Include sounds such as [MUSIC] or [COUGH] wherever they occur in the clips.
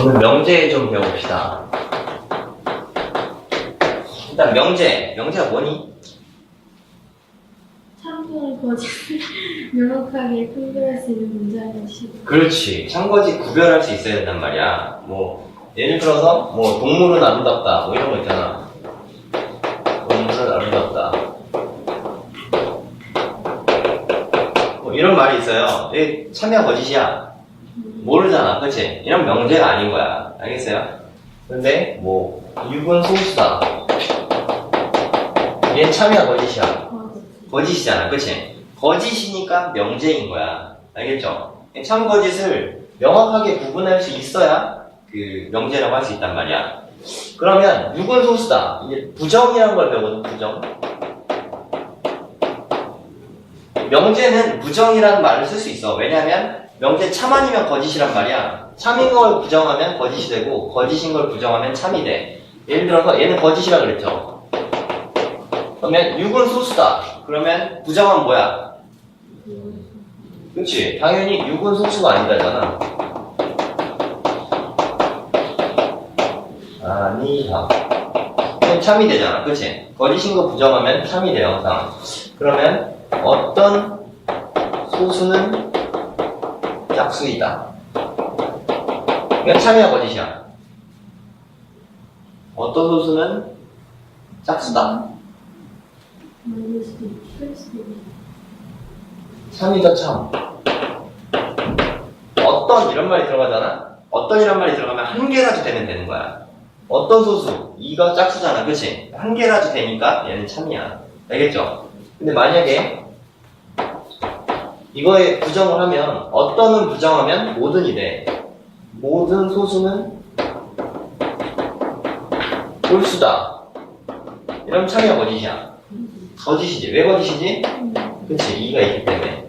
오늘 명제 좀 배워봅시다. 일단 명제, 명제가 뭐니? 참고를 거짓을 [LAUGHS] 명확하게 분별할 수 있는 문장의 식. 그렇지. 참거지 구별할 수 있어야 된단 말이야. 뭐 예를 들어서 뭐 동물은 아름답다 뭐 이런 거 있잖아. 동물은 아름답다. 뭐 이런 말이 있어요. 이게 참이야 거짓이야. 모르잖아, 그치? 이런 명제가 아닌 거야. 알겠어요? 근데 뭐 육은 소수다. 얘 참이야 거짓이야. 거짓. 거짓이잖아, 그치? 거짓이니까 명제인 거야. 알겠죠? 참 거짓을 명확하게 구분할 수 있어야 그 명제라고 할 수 있단 말이야. 그러면 육은 소수다. 이제 부정이라는 걸 배우거든, 부정. 명제는 부정이라는 말을 쓸 수 있어. 왜냐면 명제 참 아니면 거짓이란 말이야. 참인 걸 부정하면 거짓이 되고 거짓인 걸 부정하면 참이 돼. 예를 들어서 얘는 거짓이라 그랬죠. 그러면 6은 소수다. 그러면 부정은 뭐야? 그렇지. 당연히 6은 소수가 아니다잖아. 아니다. 그럼 참이 되잖아. 그렇지. 거짓인 거 부정하면 참이 돼요, 항상. 그러면 어떤 소수는 짝수이다. 이건 참이야, 거짓이야. 어떤 소수는 짝수다. 참이다 참. 어떤 이런 말이 들어가잖아. 어떤 이런 말이 들어가면 한 개라도 되면 되는 거야. 어떤 소수 이가 짝수잖아, 그렇지? 한 개라도 되니까 얘는 참이야. 알겠죠? 근데 만약에 이거에 부정을 하면 어떤은 부정하면 모든이 돼. 모든 소수는 홀수다. 이러면 참이야 거짓이야. 거짓이지. 왜 거짓이지? 그치, 이가 있기 때문에.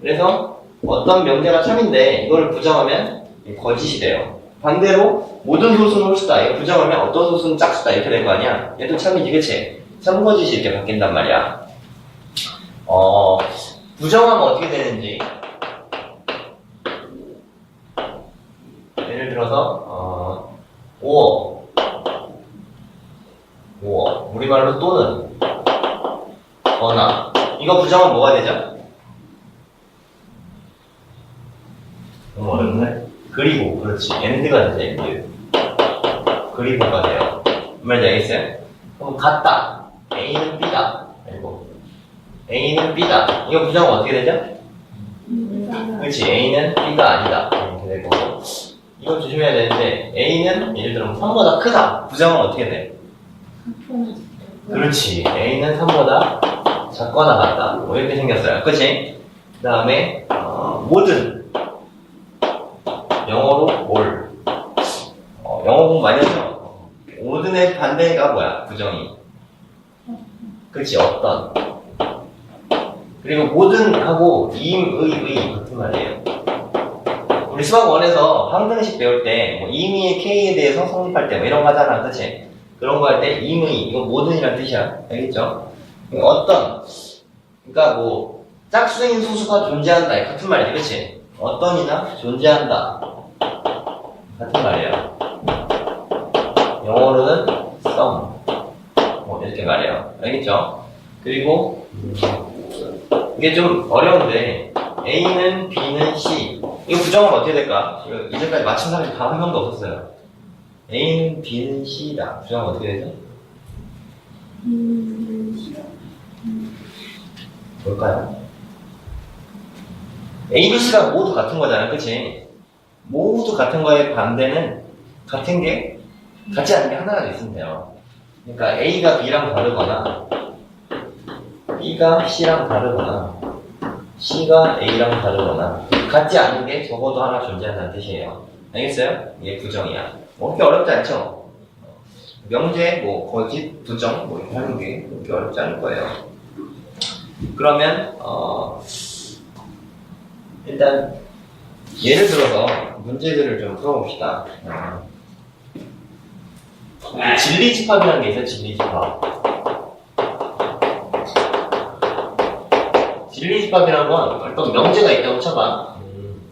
그래서 어떤 명제가 참인데 이걸 부정하면 거짓이 돼요. 반대로 모든 소수는 홀수다. 이거 부정하면 어떤 소수는 짝수다. 이렇게 될 거 아니야? 얘도 참이지, 그치? 참거짓이 이렇게 바뀐단 말이야. 어, 부정하면 어떻게 되는지. 예를 들어서, 어, 5억. 5억. 우리말로 또는, 거나. 이거 부정은 뭐가 되죠? 너무 어렵네. 그리고, 그렇지. 엔드가 되죠, 엔드. 그리고가 돼요. 말인지 알겠어요? 그럼 같다. A는 B다. A는 B다. 이거 부정은 어떻게 되죠? 그렇지. A는 B가 아니다. 이렇게 되고. 이거 조심해야 되는데, A는 예를 들면 3보다 크다. 부정은 어떻게 돼? 그렇지. A는 3보다 작거나 같다. 뭐 이렇게 생겼어요. 그치? 그 다음에, 어, 모든. 영어로 올. 어, 영어 공부 많이 하죠? 모든의 반대가 뭐야? 부정이. 그렇지. 어떤. 그리고 모든하고 임, 의, 의 같은 말이에요. 우리 수학 원에서 항등식 배울 때, 뭐, 임의의 K에 대해서 성립할 때, 뭐, 이런 거 하잖아. 그치? 그런 거 할 때, 임의, 이거 모든이란 뜻이야. 알겠죠? 어떤, 그러니까 뭐, 짝수인 소수가 존재한다. 같은 말이지, 그치? 어떤이나 존재한다. 같은 말이에요. 영어로는 some. 뭐, 이렇게 말해요. 알겠죠? 그리고, 이게 좀 어려운데, A는 B는 C. 이거 부정은 어떻게 될까? 이제까지 맞춘 사람이 다한 명도 없었어요. A는 B는 C다. 부정은 어떻게 되죠? 뭘까요? A, B, C가 모두 같은 거잖아, 그치? 모두 같은 거의 반대는 같은 게 같지 않은 게 하나라도 있으면 돼요. 그러니까 A가 B랑 다르거나 B가 C랑 다르거나 C가 A랑 다르거나 같지 않은 게 적어도 하나 존재한다는 뜻이에요. 알겠어요? 이게 부정이야. 뭐 그렇게 어렵지 않죠? 명제, 뭐 거짓, 부정 뭐 이렇게 하는 게 그렇게 어렵지 않을 거예요. 그러면 어, 일단 예를 들어서 문제들을 좀 풀어봅시다. 어, 진리집합이라는 게 있어요. 진리집합. 진리집합이라는 건 어떤 명제가 있다고 쳐봐. 음.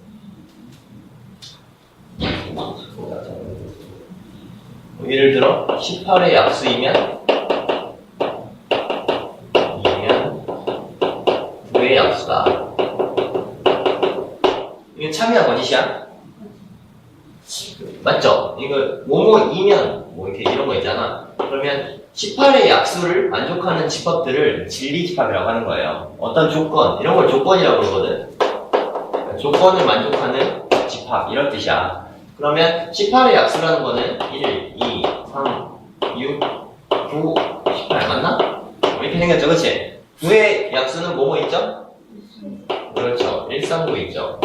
예를 들어 18의 약수이면 2면 9의 약수다. 이게 참이야 거짓이야? 맞죠? 이거 뭐뭐이면 뭐 이렇게 이런 거 있잖아. 그러면 18의 약수를 만족하는 집합들을 진리집합이라고 하는 거예요. 어떤 조건 이런 걸 조건이라고 그러거든. 조건을 만족하는 집합 이런 뜻이야. 그러면 18의 약수라는 거는 1, 2, 3, 6, 9, 18 맞나? 이렇게 생겼죠, 그치? 9의 약수는 뭐뭐 있죠? 그렇죠. 1, 3, 9 있죠.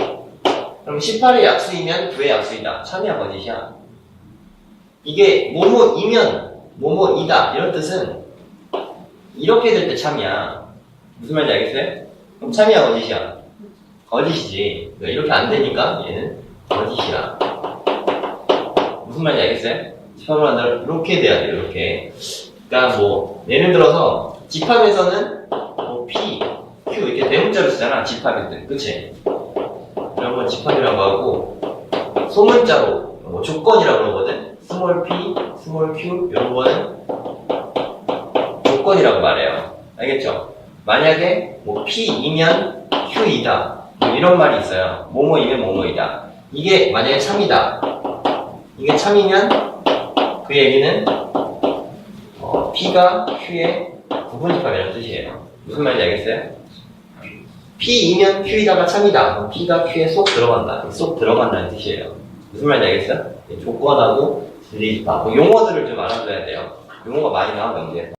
그럼 18의 약수이면 9의 약수이다. 참이야, 거짓이야? 이게 뭐뭐이면 뭐뭐이다. 이런 뜻은 이렇게 될 때 참이야. 무슨 말인지 알겠어요? 그럼 참이야, 거짓이야? 거짓이지. 그러니까 이렇게 안 되니까 얘는 거짓이야. 무슨 말인지 알겠어요? 집합을 한다면 이렇게 돼야 돼요, 이렇게. 그러니까 뭐, 예를 들어서 집합에서는 뭐 P, Q 이렇게 대문자로 쓰잖아, 집합일 때. 그치? 이런 건 집합이라고 하고, 소문자로 뭐 조건이라고 그러거든? 스몰 p, 스몰 q, 이런 거는 조건이라고 말해요. 알겠죠? 만약에 뭐 p이면 q이다. 뭐 이런 말이 있어요. 뭐뭐이면 뭐뭐이다. 이게 만약에 참이다. 이게 참이면 그 얘기는 어, p가 q의 부분집합이라는 뜻이에요. 무슨 말인지 알겠어요? p이면 q이다가 참이다. p가 q에 쏙 들어간다. 쏙 들어간다는 뜻이에요. 무슨 말인지 알겠어요? 조건하고 진리집합. 뭐 용어들을 좀 알아둬야 돼요. 용어가 많이 나와, 문제에서.